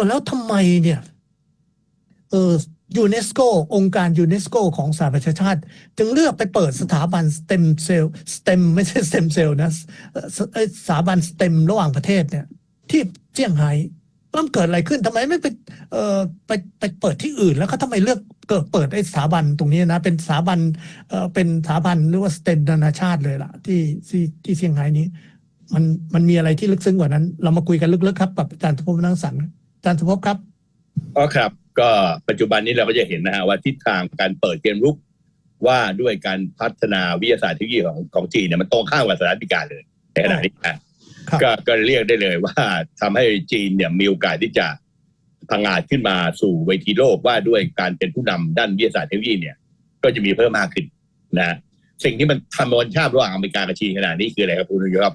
อแล้วทำไมเนี่ยเออยูเนสโกองค์การยูเนสโกของสหประชาชาติ จึงเลือกไปเปิดสถาบันสเต็มเซลล์สเต็มไม่ใช่สเต็มเซลล์นะสสถาบันสเต็มระหว่างประเทศเนี่ย ที่เซี่ยงไฮ้แล้วมันเกิดอะไรขึ้นทำไมไม่ไปเอ่อไปไปเปิดที่อื่นแล้วเขาทำไมเลือกเกิดเปิดไอ้สถาบันตรงนี้นะ เป็นสถาบันเอ่อเป็นสถาบันหรือว่าสเต็มนานาชาติเลยล่ะ ที่ที่ที่เซี่ยงไฮ้นี้ มันมันมีอะไรที่ลึกซึ้งกว่านั้น เรามาคุยกันลึกๆครับกับอาจารย์สุภพนังสรรค์ อาจารย์สุภพครับอ๋อครับ ก็ปัจจุบันนี้เราก็จะเห็นนะฮะว่าทิศทางการเปิดเกมรุกว่าด้วยการพัฒนาวิทยาศาสตร์เทคโนโลยีของของจีนเนี่ยมันตรงข้ามกับสหรัฐอเมริกาเลยในขณะนี้นะครับก็ก็เรียกได้เลยว่าทำให้จีนเนี่ยมีโอกาสที่จะพังอาจขึ้นมาสู่เวทีโลกว่าด้วยการเป็นผู้นำด้านวิทยาศาสตร์เทคโนโลยีเนี่ย ก็จะมีเพิ่มมากขึ้นนะสิ่งที่มันทำมันชาบระหว่างอเมริกากับจีนขนาดนี้คืออะไรครับคุณนายกครับ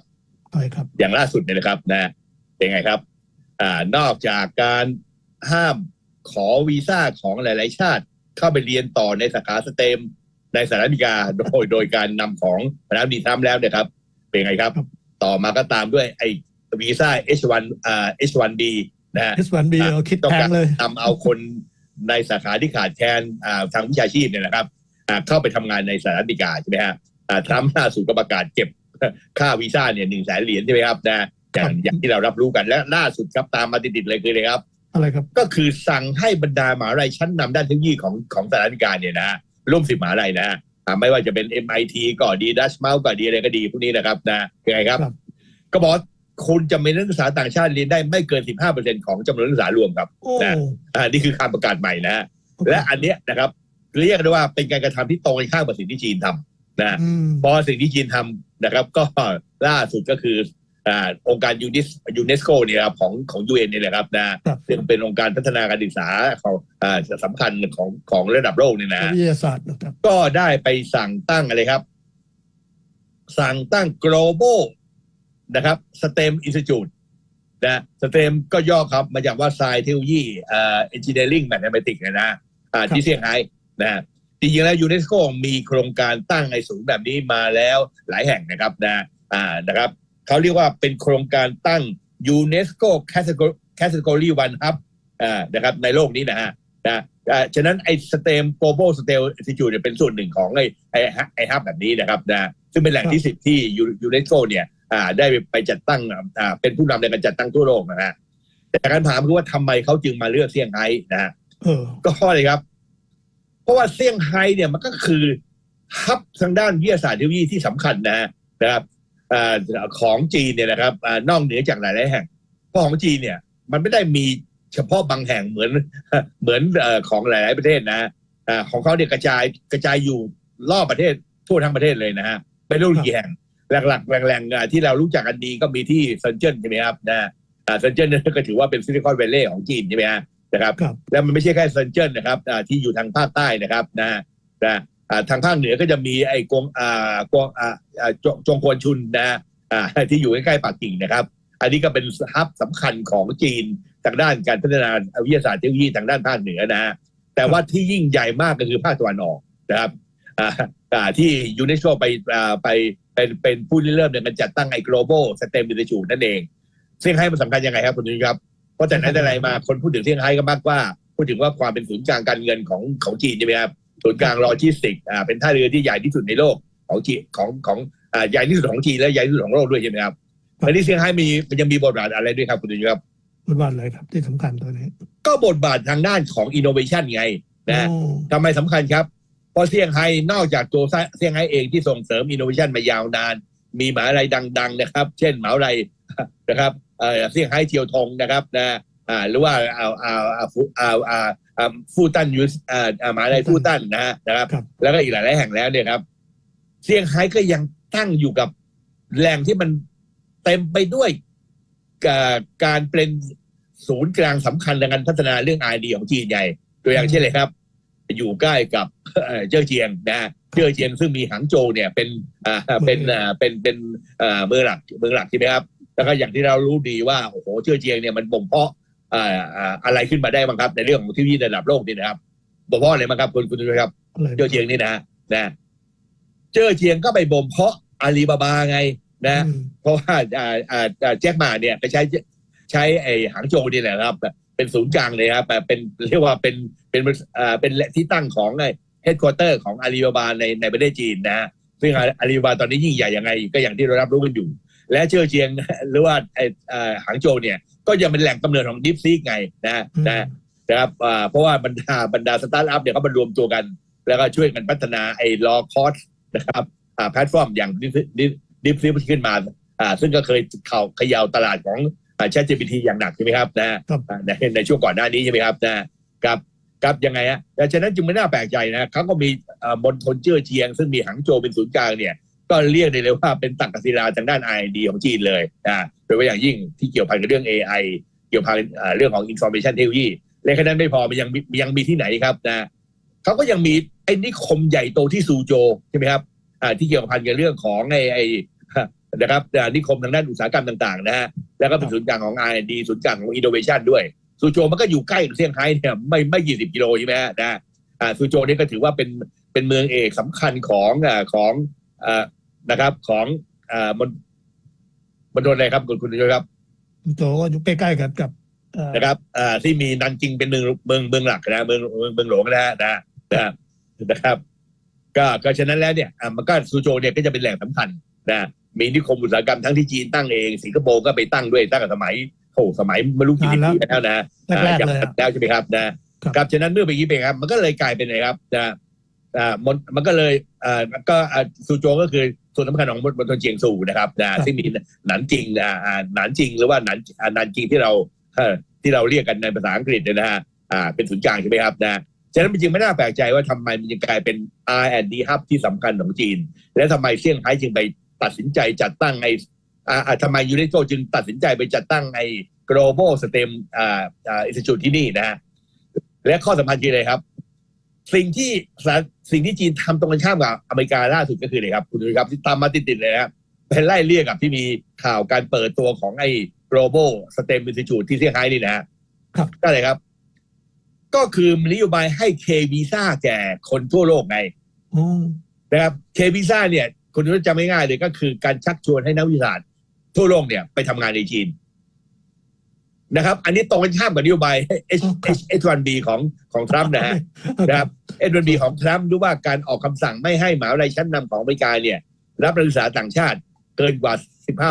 ใช่ครับ อย่างล่าสุดเนี่ยนะครับนะเป็นไงครับ อ่านอกจากการห้ามขอวีซ่าของหลาย ๆ ชาติ เข้าไปเรียนต่อในสาขาสเต็มในสหรัฐอเมริกาโดยโดยการนำของประธานาธิบดีทรัมป์แล้วเนี่ยครับ เป็นไงครับครับต่อมาก็ตามด้วยไอ้วีซ่า H1 อ่า H1B นะฮะ S1B อะเอาคิดต้องแพกางรเลยนำเอาคนในสาขาที่ขาดแคลนอ่าทางวิชาชีพเนี่ยนะครับอ่าเข้าไปทำงานในสหรัฐอเมริกาใช่ไหมฮะอ่าทรัมป์ล่าสุดก็ประกาศเก็บค่าวีซ่าเนี่ยหนึ่งแสนเหรียญใช่ไหมครับนะ อย่างอย่างที่เรารับรู้กันและล่าสุดครับตามมาติดๆเลยคือเลยครับ อะไรครับ ก็คือสั่งให้บรรดามหาวิทยาลัยชั้นนำด้านเทคโนโลยีของของสหรัฐอเมริกาเนี่ยนะร่วมสิบมหาวิทยาลัยนะอ่าไม่ว่าจะเป็น MIT ก็ดีดัชเมาก็ดีอะไรก็ดีพวกนี้นะครับนะยังไงครับครับก็บอกว่าคุณจะมีนักศึกษาต่างชาติเรียนได้ไม่เกิน 15%ของจำนวนนักศึกษารวมครับโอ้นะอ่านี่คือการประกาศใหม่นะฮะและอันเนี้ยนะครับเรียกได้ว่าเป็นการกระทำที่ตรงกันข้ามกับสิ่งที่จีนทำนะอืมเพราะสิ่งที่จีนทำนะครับ ก็ล่าสุดก็คือ อ่าองค์การยูนิสยูเนสโกเนี่ยครับของของยูเอ็นนี่แหละครับนะครับซึ่งเป็นองค์การพัฒนาการศึกษาของอ่าสำคัญของของระดับโลกเนี่ยนะวิทยาศาสตร์นะครับก็ได้ไปสั่งตั้งอะไรครับ สั่งตั้ง global นะครับ STEM Institute นะ STEM ก็ย่อครับมาจากว่า Science Technology เอ่อ Engineering Mathematics นะนะอ่าที่เซี่ยงไฮ้นะฮะจริงๆแล้วยูเนสโกมีโครงการตั้งไอ้ศูนย์แบบนี้มาแล้วหลายแห่งนะครับนะอ่านะครับ เขาเรียกว่าเป็นโครงการตั้ง UNESCO Category One Hub อ่านะครับในโลกนี้นะฮะนะอ่าฉะนั้นไอ้สเตม global scale institute เนี่ยเป็นส่วนหนึ่งของไอ้ไอ้ไอ้ฮับแบบนี้นะครับนะซึ่งเป็นแหล่งที่สิบที่ยูเนสโกเนี่ยอ่าได้ไปจัดตั้งอ่าเป็นผู้นำในการจัดตั้งทั่วโลกนะฮะแต่การถามคือว่าทำไมเขาจึงมาเลือกเซี่ยงไฮ้นะฮะเออก็เพราะอะไรครับ เพราะว่าเซี่ยงไฮ้เนี่ยมันก็คือฮับทางด้านวิทยาศาสตร์เทคโนโลยีที่สำคัญนะฮะนะครับอ่า ของจีนเนี่ยนะครับอ่านอกเหนือจากหลายๆแห่งเพราะของจีนเนี่ย มันไม่ได้มีเฉพาะบางแห่งเหมือนเหมือนเอ่อของหลาย ๆ ประเทศนะอ่าของเขาเนี่ยกระจายกระจายอยู่รอบประเทศทั่วทั้งประเทศเลยนะฮะเป็นรูปกี่แห่งหลักๆแหล่งๆอ่าที่เรารู้จักกันดีก็มีที่เซินเจิ้นใช่ไหมครับนะอ่าเซินเจิ้นเนี่ยก็ถือว่าเป็นซิลิคอนแวลเลย์ของจีนใช่ไหมฮะนะครับครับแล้วมันไม่ใช่แค่เซินเจิ้นนะครับอ่าที่อยู่ทางภาคใต้นะครับนะนะอ่า ทางภาคเหนือก็จะมีไอ้กวงอ่ากวงอ่าจงจงกวนชุนนะอ่าที่อยู่ใกล้ๆปักกิ่งนะครับ อันนี้ก็เป็นฮับสำคัญของจีนทางด้านการพัฒนาวิทยาศาสตร์เทคโนโลยีทางด้านภาคเหนือนะฮะแต่ว่าที่ยิ่งใหญ่มากก็คือภาคตะวันออกนะครับอ่าที่ยูเนสโกไปอ่าไปเป็นเป็นผู้ริเริ่มในการจัดตั้งไอ้ global STEM institute นั่นเองเซี่ยงไฮ้มันสำคัญยังไงครับคุณนุ้ยครับ เพราะแต่ไหนแต่ไรมาคนพูดถึงเซี่ยงไฮ้ก็มากว่า พูดถึงว่าความเป็นศูนย์กลางการเงินของของจีนใช่ไหมครับ ศูนย์กลางโลจิสติกส์อ่าเป็นท่าเรือที่ใหญ่ที่สุดในโลกของจีนของของอ่าใหญ่ที่สุดของจีนและใหญ่ที่สุดของโลกด้วยใช่ไหมครับและที่เซี่ยงไฮ้มีมันยังมีบทบาทอะไรด้วยครับคุณดุยครับบทบาทอะไรครับที่สำคัญตัวนี้ ก็บทบาททางด้านของอินโนเวชันไงนะโอ้ทำไมสำคัญครับเพราะเซี่ยงไฮ้นอกจากตัวเซี่ยงไฮ้เองที่ส่งเสริมอินโนเวชันมายาวนาน มีมหาอะไรดัง ๆ นะครับ เช่นมหาอะไรนะครับเอ่อเซี่ยงไฮ้เทียวทงนะครับนะอ่าหรือว่าเอาเอาเอาฟูเอาเอาเอา ฟูตันยูสอ่าอ่ามหาอะไรฟูตันนะฮะนะครับครับ แล้วก็อีกหลายๆแห่งแล้วเนี่ยครับเซี่ยงไฮ้ก็ยังตั้งอยู่กับแหล่งที่มันเต็มไปด้วยอ่าการเป็นศูนย์กลางสำคัญในการพัฒนาเรื่องไอเดียของจีนใหญ่ตัวอย่างเช่นเลยครับ อยู่ใกล้กับเอ่อเจ้อเจียงนะฮะเจ้อเจียงซึ่งมีหางโจวเนี่ยเป็นอ่าเป็นอ่าเป็นเป็นอ่าเมืองหลักเมืองหลักใช่ไหมครับแล้วก็อย่างที่เรารู้ดีว่าโอ้โหเจ้อเจียงเนี่ยมันบ่มเพาะ อ่าอ่าอะไรขึ้นมาได้บ้างครับ ในเรื่องของเทคโนโลยีระดับโลกนี่นะครับบ่มเพาะอะไรบ้างครับคุณคุณดูครับอะไรเจ้าเจียงนี่นะนะเจ้าเจียงก็ไปบ่มเพาะอาลีบาบาไงนะอืมเพราะว่าอ่าอ่าอ่าแจ็คหมาเนี่ยไปใช้ใช้ไอ้หางโจวนี่แหละครับ เป็นศูนย์กลางเลยครับแบบเป็นเรียกว่าเป็นเป็นอ่าเป็นที่ตั้งของไอ้เฮดค q u เตอร์ของอาลีบาบาในในประเทศจีนนะฮะซึ่งอาลีบาบาตอนนี้ยิ่งใหญ่ยังไง ก็อย่างที่เรารับรู้กันอยู่ และเชื่อเชียงหรือว่าไอ้อ่าหางโจวเนี่ย ก็ยังเป็นแหล่งกำเนิดของดิฟซีกไงนะฮะอืมนะนะครับอ่าเพราะว่าบรรดาบรรดาสตาร์ทอัพเนี่ยเขามารวมตัวกัน แล้วก็ช่วยกันพัฒนาไอ้ลอคอสนะครับอ่าแพลตฟอร์มอย่างดิฟซิฟขึ้นมาอ่าซึ่งก็เคยเข่าเขย่าตลาดของอ่า ChatGPT อย่างหนักใช่ไหมครับนะครับอ่าในในช่วงก่อนหน้านี้ใช่ไหมครับนะครับครับยังไงฮะดังฉะนั้นจึงไม่น่าแปลกใจนะเขาก็มีอ่ามณฑลเจื้อเจียง ซึ่งมีหังโจวเป็นศูนย์กลางเนี่ย ก็เรียกได้เลยว่าเป็นตักกศิลาทางด้าน R&D ของจีนเลยอ่าโดยเฉพาะอย่างยิ่งที่เกี่ยวพันกับเรื่อง AI เกี่ยวพันเรื่องของ Information Technology และแค่นั้นไม่พอมันยังยังมีที่ไหนครับนะเขาก็ยังมีไอ้นิคมใหญ่โตที่ซูโจใช่ไหมครับที่เกี่ยวพันกับเรื่องของไอ้ไอ้นะครับอ่านิคมทางด้านอุตสาหกรรมต่างๆนะฮะแล้วก็เป็นศูนย์กลางของ R&D ศูนย์กลางของ Innovation ด้วยซูโจมันก็อยู่ใกล้กับเซี่ยงไฮ้เนี่ยไม่ไม่กี่สิบกิโลใช่ไหมฮะนะซูโจนี่ก็ถือว่าเป็นเป็นเมืองเอกสำคัญของของ นะครับ ของอ่ามณมณฑลอะไรครับคุณคุณผู้ชมครับโจก็อยู่ใกล้ๆกับกับเอ่อนะครับอ่าที่มีนันจิงเป็นเมืองเมืองเมืองหลักนะเมืองเมืองเมืองหลวงนะฮะนะนะนะครับ ก็ก็ฉะนั้นแล้วเนี่ยอ่ามันก็ซูโจเนี่ยก็จะเป็นแหล่งสำคัญนะมีนิคมอุตสาหกรรมทั้งที่จีนตั้งเองสิงคโปร์ก็ไปตั้งด้วยตั้งแต่สมัยโอ้สมัยไม่รู้กี่สิบปีแล้วนะ แรกๆอ่าเลยจำอะแล้วใช่ไหมครับนะครับ ครับฉะนั้นเมื่อไปกี้เป็นครับ มันก็เลยกลายเป็นไงครับนะอ่ามันมันก็เลยอ่าก็อ่าซูโจก็คือ ส่วนสำคัญของมณฑลเจียงซูนะครับนะซึ่งมีหนานจิงอ่าอ่าหนานจิงหรือว่าหนานอ่าหนานจิงที่เราเอ่อที่เราเรียกกันในภาษาอังกฤษเนี่ยนะฮะอ่าเป็นศูนย์กลางใช่ไหมครับนะฉะนั้นมันจึงไม่น่าแปลกใจว่าทำไมมันจึงกลายเป็น R&D hub ที่สำคัญของจีน และทำไมเซี่ยงไฮ้จึงไปตัดสินใจจัดตั้งไอ้อ่าอ่าทำไมยูเนสโกจึงตัดสินใจไปจัดตั้งไอ้ global STEM อ่าอ่า institute ที่นี่นะฮะและข้อสำคัญคืออะไรครับ สิ่งที่สาสิ่งที่จีนทำตรงกันข้ามกับอเมริกาล่าสุดก็คืออะไรครับคุณดูครับที่ตามมาติดๆเลยนะครับเป็นไล่เรียกกับที่มีข่าวการเปิดตัวของไอ้ global STEM institute ที่เซี่ยงไฮ้นี่นะฮะครับ ก็อะไรครับ ก็คือนโยบายให้เควีซ่าแก่คนทั่วโลกไงอ๋อนะครับเควีซ่าเนี่ยคุณรู้จำไม่ง่ายๆเลยก็คือการชักชวนให้นักวิทยาศาสตร์ทั่วโลกเนี่ย ไปทำงานในจีน นะครับ อันนี้ตรงกันข้ามกับนโยบาย H H H1B ของของทรัมป์นะฮะนะครับ H1B ของทรัมป์หรือว่าการออกคำสั่งไม่ให้หมหาวิทยาลัยชั้นนำของอเมริกาเนี่ย รับนักศึกษาต่างชาติเกินกว่า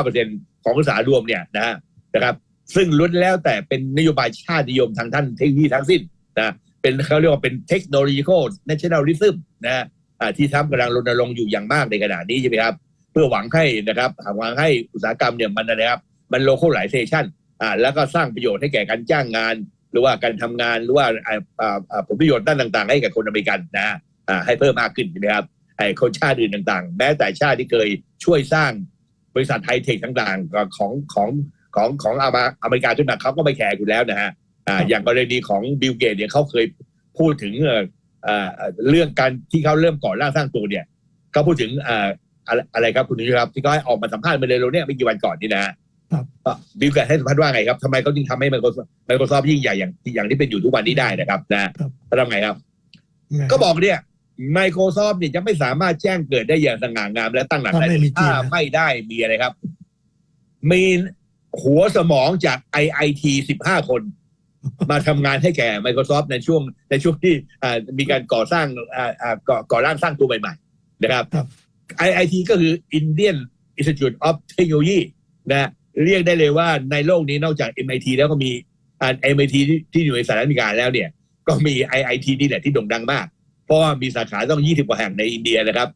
15%ของนักศึกษารวมเนี่ยนะฮะนะครับ ซึ่งล้วนแล้วแต่เป็นนโยบายชาตินิยมทางท่านเทคโนโลยีทั้งสิ้นนะเป็นเขาเรียกว่าเป็นเทคโนโลยีโค nationalism นะฮะอ่าที่ทรัมป์กำลังรณรงค์อยู่อย่างมากในขณะนี้ใช่ไหมครับ เพื่อหวังให้นะครับหวังให้อุตสาหกรรมเนี่ยมันนะครับมัน localization อ่าแล้วก็สร้างประโยชน์ให้แก่การจ้างงาน หรือว่าการทำงานหรือว่าผลประโยชน์ด้านต่าง ๆ ให้กับคนอเมริกันนะให้เพิ่มมากขึ้นใช่ไหมครับไอ้คนชาติอื่นต่างๆ แม้แต่ชาติที่เคยช่วยสร้างบริษัทไฮเทคต่างๆ ของของของของอเมริกาขึ้นมาเขาก็ไม่แคร์อยู่แล้วนะฮะอย่างกรณีของบิลเกตเนี่ยเขาเคยพูดถึงเรื่องการที่เขาเริ่มก่อร่างสร้างตัวเนี่ยเขาพูดถึงอะไรครับคุณนุ้ยครับที่เขาให้ออกมาสัมภาษณ์มาเลยเราเนี่ยไม่กี่วันก่อนนี่นะ บบิลเกตให้สัมภาษณ์ว่าไงครับทำไมเขาจึงทำให้ Microsoft Microsoft ยิ่งใหญ่อย่างอย่างที่เป็นอยู่ทุกวันนี้ได้นะครับนะครับแล้วทำไงครับไงก็บอกเนี่ย Microsoft เนี่ยจะไม่สามารถแจ้งเกิดได้อย่างสง่างามและตั้งหลักถ้าได้ไม่มีจีนถ้านะไม่ได้มีอะไรครับ มีหัวสมองจาก IIT 15คน มาทำงานให้แก่ Microsoft ในช่วงในช่วงที่อ่ามีการก่อสร้างอ่าอ่าก่อก่อร่างสร้างตัวใหม่ๆนะครับครับ IIT ก็คือ Indian Institute of Technology นะ เรียกได้เลยว่าในโลกนี้นอกจาก MIT แล้วก็มีอ่า MIT ที่ที่อยู่ในสหรัฐอเมริกาแล้วเนี่ย ก็มี IIT นี่แหละที่โด่งดังมาก เพราะว่ามีสาขาต้อง 20 กว่าแห่งในอินเดียนะครับ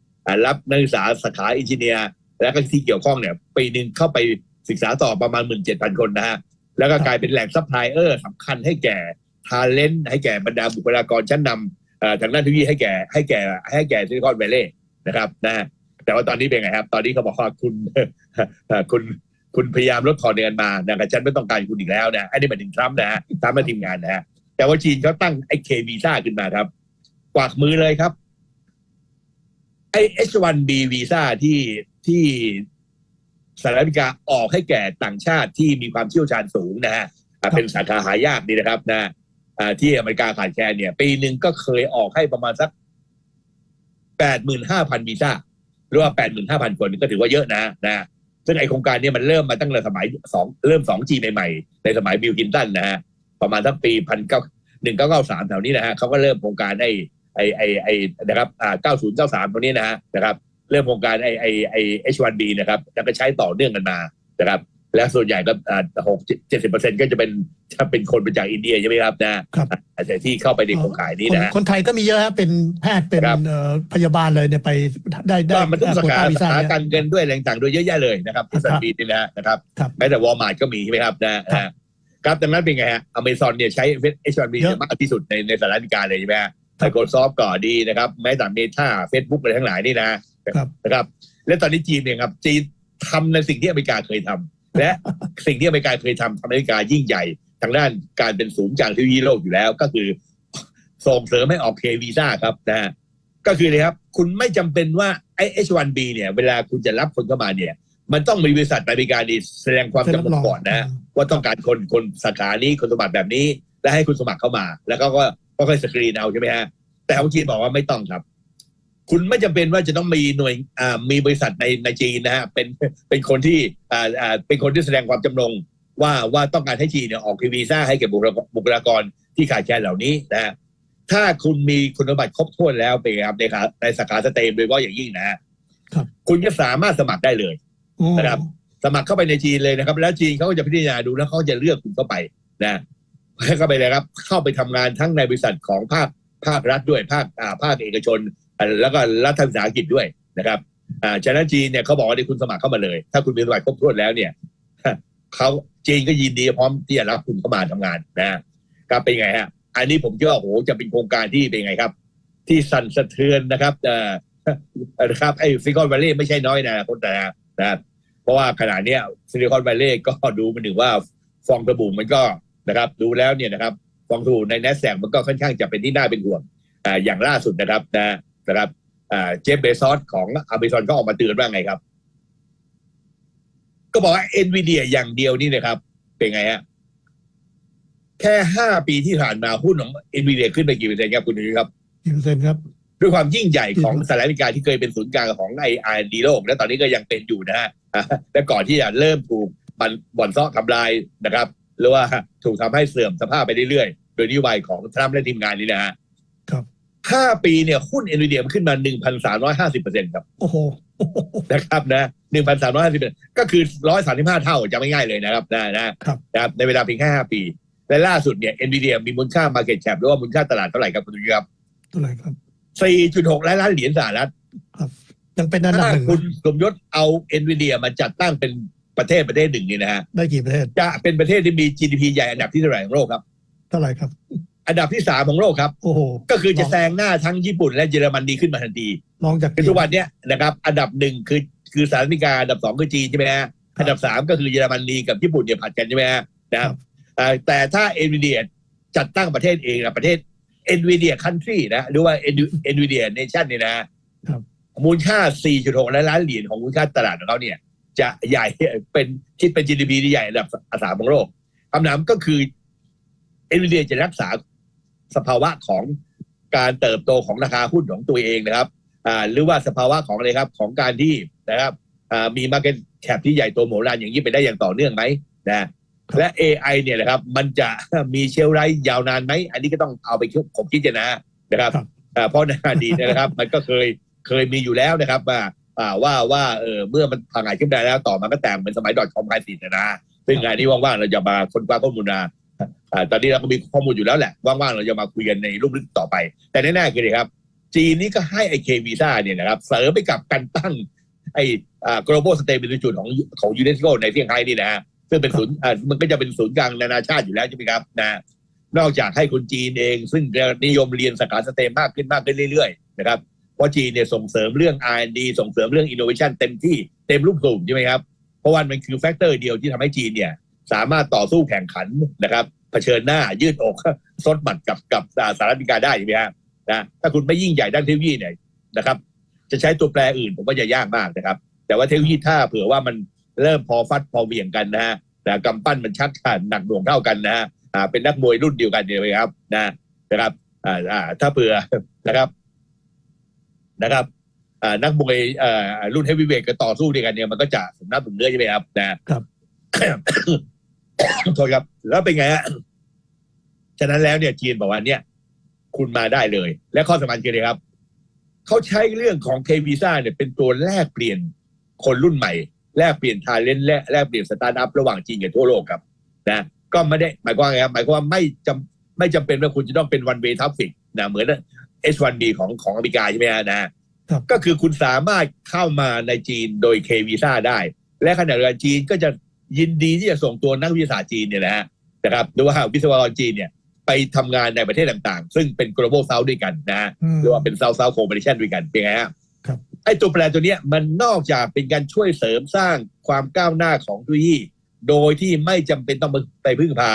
รับนักศึกษาสาขาอินจิเนียร์และก็ที่เกี่ยวข้องเนี่ยปีหนึ่งเข้าไปศึกษาต่อประมาณ 17,000 คนนะฮะแล้วก็กลายเป็นแหล่งซัพพลายเออร์สำคัญให้แก่ทาเลนต์ให้แก่บรรดาบุคลากรชั้นนำทางด้านเทคโนโลยีให้แก่ให้แก่ให้แก่ซิลิคอนแวลลย์นะครับนะแต่ว่าตอนนี้เป็นไงครับ ตอนนี้เขาบอกว่าคุณคุณ คุณพยายามลดทอนเงินมานะครับฉันไม่ต้องการคุณอีกแล้วนะอันนี้หมายถึงทรัมป์นะฮะทรัมป์มาทีมงานนะฮะแต่ว่าจีนเขาตั้งไอ้เควีซ่าขึ้นมาครับ กวักมือเลยครับไอ้ H1B วีซ่าที่ที่สหรัฐอเมริกาออกให้แก่ต่างชาติที่มีความเชี่ยวชาญสูงนะฮะเป็นสาขาหายากนี่นะครับนะที่อเมริกาขาดแคลนเนี่ย ปีหนึ่งก็เคยออกให้ประมาณสักแปดหมื่นห้าพันวีซ่าหรือว่าแปดหมื่นห้าพันคนก็ถือว่าเยอะนะนะ ซึ่งไอโครงการนี้มันเริ่มมาตั้งแต่สมัยสองเริ่มสองจีใหม่ๆ ในสมัยบิลกินตันนะฮะประมาณทั้งปีพันเก้าหนึ่งเก้าเก้าสามแถวนี้นะฮะเขาก็เริ่มโครงการไอไอไอไอนะครับอ่าเก้าศูนย์เก้าสามตรงนี้นะฮะนะครับ เริ่มโครงการไอไอไอ H1B นะครับแล้วก็ใช้ต่อเนื่องกันมานะครับ และส่วนใหญ่ก็อ่าหกเจ็ดสิบเปอร์เซ็นต์ก็จะเป็นจะเป็นคนมาจากอินเดียใช่ไหมครับนะครับแต่ที่เข้าไปในโครงข่ายนี้คนนะฮะคนไทยก็มีเยอะครับเป็นแพทย์เป็นครับเอ่อพยาบาลเลยเนี่ยไปได้ได้ก็มันต้องสาโควขาต้าวีสาซ่าขาเนี่ยการเงินด้วยอะไรต่างๆด้วยเยอะแยะเลยนะครับที่สันบีนี่นะนะครับครับแม้แต่วอลมาร์ทก็มีใช่ไหมครับนะฮะครับดังนั้นเป็นไงฮะอเมซอนเนี่ยใช้ H1B เยอะมากที่สุดในในสหรัฐอเมริกาเลยใช่ไหมฮะ Microsoft ก็ดีนะครับ แม้แต่เมตาเฟซบุ๊กอะไรทั้งหลายนี่นะครับนะครับ และตอนนี้จีนเนี่ยครับจีนทำในสิ่งที่อเมริกาเคยทำ และสิ่งที่อเมริกาเคยทำทำให้อเมริกายิ่งใหญ่ ทางด้านการเป็นศูนย์กลางเทคโนโลยีโลกอยู่แล้ว ก็คือส่งเสริมให้ออกเควีซ่าครับนะฮะก็คือเลยครับ คุณไม่จำเป็นว่าไอ้ H1B เนี่ย เวลาคุณจะรับคนเข้ามาเนี่ย มันต้องมีบริษัทในอเมริกานี่แสดงความจำนงก่อนนะฮะว่าต้องการคนคนสาขานี้คุณสมบัติแบบนี้ และให้คุณสมัครเข้ามา แล้วก็ก็ก็ค่อยสกรีนเอาใช่ไหมฮะแต่ของจีนบอกว่าไม่ต้องครับ คุณไม่จำเป็นว่าจะต้องมีหน่วยอ่ามีบริษัทในในจีนนะฮะเป็นเป็นคนที่อ่าอ่าเป็นคนที่แสดงความจำนงว่าว่าต้องการให้จีนเนี่ยออกวีซ่าให้แก่บุคลากรบุคลากรที่ขาดแคลนเหล่านี้นะฮะถ้าคุณมีคุณสมบัติครบถ้วนแล้วเป็นไงครับในขาในสาขาสเตมโดยเฉพาะอย่างยิ่งนะฮะครับคุณก็สามารถสมัครได้เลยโอ้นะครับ สมัครเข้าไปในจีนเลยนะครับ แล้วจีนเขาก็จะพิจารณาดูแล้วเขาจะเลือกคุณเข้าไปนะเข้าไปเลยครับ เข้าไปทำงานทั้งในบริษัทของภาคภาครัฐด้วยภาคอ่าภาคเอกชนอ่า แล้วก็รัฐวิสาหกิจด้วยนะครับอ่าฉะนั้นจีนเนี่ยเขาบอกว่าเดี๋ยวคุณสมัครเข้ามาเลย ถ้าคุณมีสมบัติครบถ้วนแล้วเนี่ยเขาจีนก็ยินดีพร้อมที่จะรับคุณเข้ามาทำงานนะครับเป็นไงฮะอันนี้ผมเชื่อว่าโอ้โหจะเป็นโครงการที่เป็นไงครับ ที่สั่นสะเทือนนะครับเอ่อนะครับไอ้ซิลิคอนวัลเลย์ไม่ใช่น้อยนะคนแต่นะเพราะว่าขณะเนี้ยซิลิคอนวัลเลย์ก็ดูมันถึงว่าฟองสบู่มันก็นะครับ ดูแล้วเนี่ยนะครับฟองสบู่ใน n นสแ a กมันก็ค่อนข้างจะเป็นที่น่าเป็นห่วงอ่าอย่างล่าสุดนะครับนะ นะครับอ่าเจฟเบซอสของอเมซอนก็ออกมาเตือนว่าไงครับ ก็บอกว่าเอ็นวีเดียอย่างเดียวนี่นะครับ เป็นไงฮะแค่ห้าปีที่ผ่านมาหุ้นของเอ็นวีเดียขึ้นไปกี่เปอร์เซ็นต์ครับคุณนุ้ยครับกี่เปอร์เซ็นต์ครับด้วยความยิ่งใหญ่ของสหรัฐอเมริกาที่เคยเป็นศูนย์กลางของไออาร์ดีโลก และตอนนี้ก็ยังเป็นอยู่นะฮะอ่าและก่อนที่จะเริ่มถูกบันบ่อนซ้อทำลายนะครับ หรือว่าถูกทำให้เสื่อมสภาพไปเรื่อยๆ โดยนโยบายของทรัมป์และทีมงานนี้นะฮะครับ ห้าปีเนี่ยหุ้นเอ็นวีเดียมันขึ้นมาหนึ่งพันสามร้อยห้าสิบเปอร์เซ็นต์ครับ โอ้โห นะครับนะหนึ่งพันสามร้อยห้าสิบก็คือร้อยสามสิบห้าเท่าจะไม่ง่ายเลยนะครับนะนะครับนะครับในเวลาเพียงแค่ห้าปี และล่าสุดเนี่ยเอ็นวีเดียมีมูลค่า Market Cap หรือว่ามูลค่าตลาดเท่าไหร่ครับคุณดุยครับเท่าไหร่ครับสี่จุดหกล้านล้านเหรียญสหรัฐยังเป็นอันดับถ้าหนึ่งคุณสมยศเอาเอ็นวีเดียมาจัดตั้งเป็นประเทศประเทศหนึ่งนี่นะฮะได้กี่ประเทศจะเป็นประเทศที่มี GDP ใหญ่อันดับที่เท่าไหร่ของโลกครับ เท่าไหร่ครับ อันดับที่สามของโลกครับ โอ้โหก็คือจะแซงหน้าทั้งญี่ปุ่นและเยอรมนีขึ้นมาทันทีลองจากคือทุกวันเนี้ยนะครับ อันดับหนึ่งคือคือสหรัฐอเมริกาอันดับสองคือจีนใช่ไหมฮะอันดับสามก็คือเยอรมนีกับญี่ปุ่นเนี่ยผัดกันใช่ไหมฮะนะครับอ่าแต่ถ้าเอ็นวีเดียจัดตั้งประเทศเองนะประเทศเอ็นวีเดียคันทรีนะหรือว่าเอ็นวีเดียเนชั่นเนี่ยนะฮะครับมูลค่า 4.6 ล้านล้านเหรียญของมูลค่าตลาดของเขาเนี่ย จะใหญ่เป็นคิดเป็น GDP ที่ใหญ่อันดับสามของโลกคำถามก็คือเอ็นวีเดียจะรักษา สภาวะของการเติบโตของราคาหุ้นของตัวเองนะครับอ่าหรือว่าสภาวะของอะไรครับของการที่นะครับอ่ามี Market Cap ที่ใหญ่โตโหมรานอย่างนี้ไปได้อย่างต่อเนื่องไหมนะและ AI เนี่ยนะครับมันจะมีเชลไลท์ยาวนานไหม อันนี้ก็ต้องเอาไปคบคิดกันนะนะครับครับอ่าเพราะในอดีตเนยนะครับ มันก็เคยเคยมีอยู่แล้วนะครับว่าอ่าว่าว่าเออเมื่อมันพังหายขึ้นได้แล้วต่อมาก็แต่งเหมือนสมัยดอทคอมไฮสินะนะซึ่งงานนี้ว่างๆเราจะมาค้นคว้าข้อมูลนะอ่า ตอนนี้เราก็มีข้อมูลอยู่แล้วแหละ ว่างๆ เราจะมาคุยกันในรูปลึกต่อไป แต่แน่ๆคือเลยครับ จีนนี่ก็ให้ไอเควีซ่าเนี่ยนะครับ เสริมไปกับการตั้งไออ่า global stability ของของยูเนสโกในเซี่ยงไฮ้นี่นะฮะซึ่งเป็นศูนย์มันก็จะเป็นศูนย์กลางนานาชาติอยู่แล้วใช่ไหมครับนะนอกจากให้คนจีนเอง ซึ่งนิยมเรียนสาขาสเตมมากขึ้นมากขึ้นเรื่อยๆนะครับเพราะจีนเนี่ยส่งเสริมเรื่อง R&D ส่งเสริมเรื่อง innovation เต็มที่เต็มรูปกลุ่มใช่ไหมครับเพราะว่ามันคือแฟกเตอร์เดียวที่ทำให้จีนเนี่ย สามารถต่อสู้แข่งขันนะครับเผชิญหน้ายืดอกซดหมัดกับกับอ่าสหรัฐอเมริกาได้ใช่ไหมฮะนะถ้าคุณไม่ยิ่งใหญ่ด้านเทคโนโลยีเนี่ยนะครับ จะใช้ตัวแปรอื่นผมว่าจะยากมากนะครับ แต่ว่าเทคโนโลยีถ้าเผื่อว่ามันเริ่มพอฟัดพอเหวี่ยงกันนะฮะแต่กำปั้นมันชักหนักหน่วงเท่ากันนะฮะอ่าเป็นนักมวยรุ่นเดียวกันเนี่ยนะครับ นะนะครับอ่าอ่าถ้าเผื่อนะครับนะครับอ่านักมวยเอ่อรุ่นเฮฟวีเวทก็ต่อสู้ด้วยกันเนี่ยมันก็จะสมน้ำสมเนื้อใช่ไหมครับนะครับ โทษครับ แล้วเป็นไงฮะฉะนั้นแล้วเนี่ยจีนบอกว่าเนี่ย คุณมาได้เลย และข้อสำคัญคืออะไรครับ เขาใช้เรื่องของเควีซ่าเนี่ยเป็นตัวแลกเปลี่ยนคนรุ่นใหม่ แลกเปลี่ยนทาเลนต์และแลกเปลี่ยนสตาร์ทอัพระหว่างจีนกับทั่วโลกครับ นะก็ไม่ได้หมายความว่าไงครับหมายความว่าไม่จำไม่จำเป็นว่าคุณจะต้องเป็น one way traffic นะเหมือน H1B ของของอเมริกาใช่ไหมฮะนะครับก็คือคุณสามารถเข้ามาในจีนโดยเควีซ่าได้ และขณะเดียวกันจีนก็จะ ยินดีที่จะส่งตัวนักวิทยาศาสตร์จีนเนี่ยนะฮะนะครับหรือว่าวิศวกรจีนเนี่ยไปทำงานในประเทศต่างๆ ซึ่งเป็น global south ด้วยกันนะฮะอืมหรือว่าเป็น south south cooperation ด้วยกันเป็นไงฮะครับไอ้ตัวแปรตัวเนี้ยมันนอกจากเป็นการช่วยเสริมสร้างความก้าวหน้าของทุกที่โดยที่ไม่จำเป็นต้องไปพึ่งพา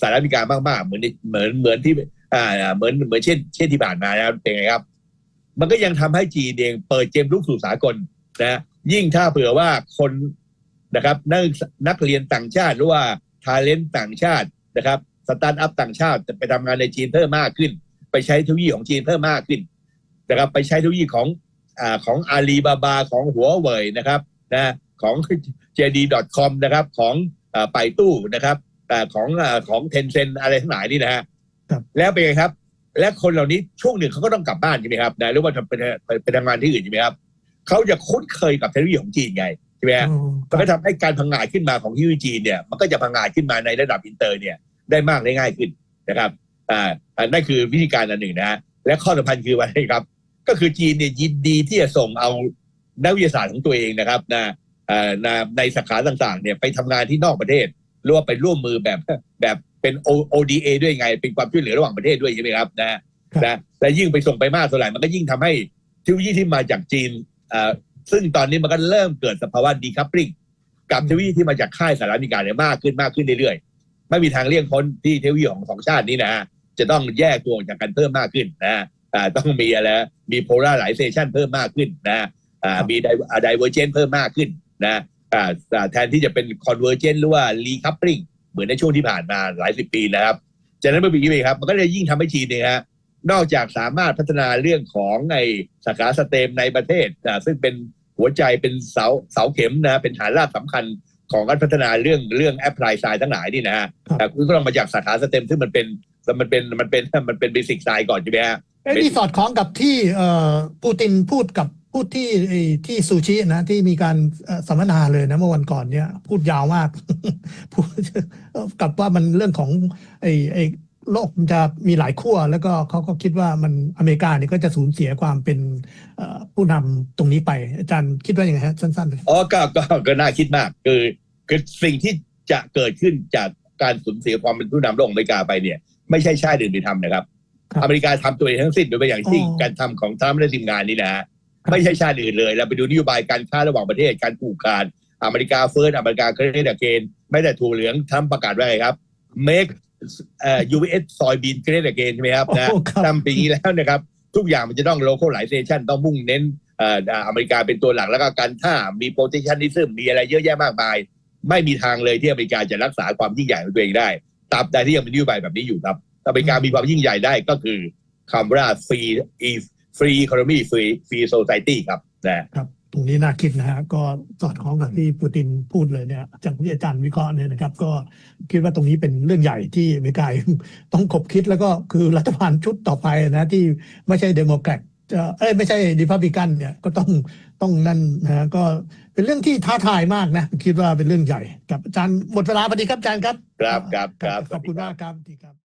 สหรัฐอเมริกามากๆ เหมือนในเหมือนเหมือนที่อ่าเหมือนเหมือนเช่น เช่นที่ผ่านมานะครับเป็นไงครับ มันก็ยังทำให้จีนเองเปิดเกมลุกสู่สากลนะฮะยิ่งถ้าเผื่อว่าคน นะครับนักนักเรียนต่างชาติหรือว่าทาเลนต์ต่างชาตินะครับสตาร์ทอัพต่างชาติไปทำงานในจีนเพิ่มมากขึ้น ไปใช้เทคโนโลยีของจีนเพิ่มมากขึ้นนะครับไปใช้เทคโนโลยีของอ่าของอาลีบาบาของหัวเว่ยนะครับนะของ JD.com นะครับของอ่าไปตู้นะครับอ่าของอ่าของเทนเซนอะไรทั้งหลายนี่นะฮะครับแล้วเป็นไงครับ และคนเหล่านี้ช่วงหนึ่งเขาก็ต้องกลับบ้านใช่ไหมครับนะหรือว่าทำไปไปไปทำงานที่อื่นใช่ไหมครับเขาจะคุ้นเคยกับเทคโนโลยีของจีนไง ใช่ไหมฮะอ๋อคมันรับก็ทำให้การพังงาดขึ้นมาของที่จีนเนี่ยมันก็จะพังงาดขึ้นมาในระดับอินเตอร์เนี่ยได้มากได้ง่ายขึ้นนะครับอ่าอ่านั่นคือวิธีการอันหนึ่งนะฮะและข้อสำคัญคือว่าอะไรครับ ก็คือจีนเนี่ยยินดีที่จะส่งเอานักวิทยาศาสตร์ของตัวเองนะครับนะอ่าในในสาขาต่างๆเนี่ยไปทำงานที่นอกประเทศหรือว่าไปร่วมมือแบบแบบเป็น O- ODA ด้วยไง เป็นความช่วยเหลือระหว่างประเทศด้วยใช่ไหมครับนะนะและยิ่งไปส่งไปมากเท่าไหร่มันก็ยิ่งทำให้เทคโนโลยีที่มาจากจีนอ่า ซึ่งตอนนี้มันก็เริ่มเกิดสภาวะดีคัพปริงกับเทคโนโลยีที่มาจากค่ายสหรัฐอเมริกาเนี่ยมากขึ้นมากขึ้นเรื่อยๆ ไม่มีทางเลี่ยงพ้นที่เทคโนโลยีของสองชาตินี้นะฮะจะต้องแยกตัวออกจากกันเพิ่มมากขึ้นนะฮะอ่าต้องมีอะไรมี polarization เพิ่มมากขึ้นนะอ่ามี divergence เพิ่มมากขึ้นนะอ่าอ่าแทนที่จะเป็น convergence หรือว่า recoupling เหมือนในช่วงที่ผ่านมาหลายสิบปีนะครับจากนั้นเมื่อปีนี้ครับมันก็เลยยิ่งทำให้จีนเนี่ยฮะนอกจากสามารถพัฒนาเรื่องของในสาขาสเต็มในประเทศนะซึ่งเป็น หัวใจเป็นเสาเสาเข็มนะเป็นฐานรากสำคัญของการพัฒนาเรื่องเรื่องแอปพลายไซด์ทั้งหลายนี่นะฮะครับแต่คุณก็ต้องมาจากสาขาสเต็มซึ่งมันเป็นมันเป็นมันเป็นมันเป็นเบสิกไซด์ก่อนใช่ไหมฮะเอ้ยนี่สอดคล้องกับที่เอ่อปูตินพูดกับพูดที่ไอ้ที่ซูชินะที่มีการเอ่อสัมมนาเลยนะเมื่อวันก่อนเนี่ย พูดยาวมาก พูดกับว่ามันเรื่องของไอ้ไอ้ โลกมันจะมีหลายขั้วแล้วก็เขาก็คิดว่ามันอเมริกาเนี่ยก็จะสูญเสียความเป็นเอ่อผู้นำตรงนี้ไป อาจารย์คิดว่าอย่างไรฮะสั้นๆเลยอ๋อก็ก็ก็น่าคิดมาก คือคือสิ่งที่จะเกิดขึ้นจากการสูญเสียความเป็นผู้นำโลกอเมริกาไปเนี่ย ไม่ใช่ชาติอื่นไปทำนะครับครับอเมริกาทำตัวเองทั้งสิ้นโดยเป็นอย่างยิ่งอ๋อการทำของทรัมป์และทีมงานนี่นะฮะครับไม่ใช่ชาติอื่นเลยเราไปดูนโยบายการค้าระหว่างประเทศการผูกขาดอเมริกาเฟิร์สอเมริกาเครดิตเกนไม่แต่ถูกเหลืองทรัมป์ประกาศว่าไงครับ make เอ่อ US soybean great again ใช่ไหมครับนะโอ้ครับ ทำปีนี้แล้วนะครับ ทุกอย่างมันจะต้อง localization ต้องมุ่งเน้นเอ่ออ่าอเมริกาเป็นตัวหลักแล้วก็การท่ามี protectionism มีอะไรเยอะแยะมากมาย ไม่มีทางเลยที่อเมริกาจะรักษาความยิ่งใหญ่ของตัวเองได้ตราบใดที่ยังมีนโยบายแบบนี้อยู่ครับอเมริกามีความยิ่งใหญ่ได้ก็คือคำว่า free free economy free free society ครับนะครับ ตรงนี้น่าคิดนะฮะก็สอดคล้องกับที่ปูตินพูดเลยเนี่ยจากที่อาจารย์วิเคราะห์เนี่ยนะครับ ก็คิดว่าตรงนี้เป็นเรื่องใหญ่ที่อเมริกาต้องคบคิดแล้วก็คือรัฐบาลชุดต่อไปนะที่ไม่ใช่เดโมแครตจะเอ้ยไม่ใช่ดิพับบิกันเนี่ยก็ต้องต้องนั่นนะฮะก็เป็นเรื่องที่ท้าทายมากนะ คิดว่าเป็นเรื่องใหญ่ กับอาจารย์หมดเวลาพอดีครับอาจารย์ครับ ครับครับครับขอบคุณมากครับดีครับ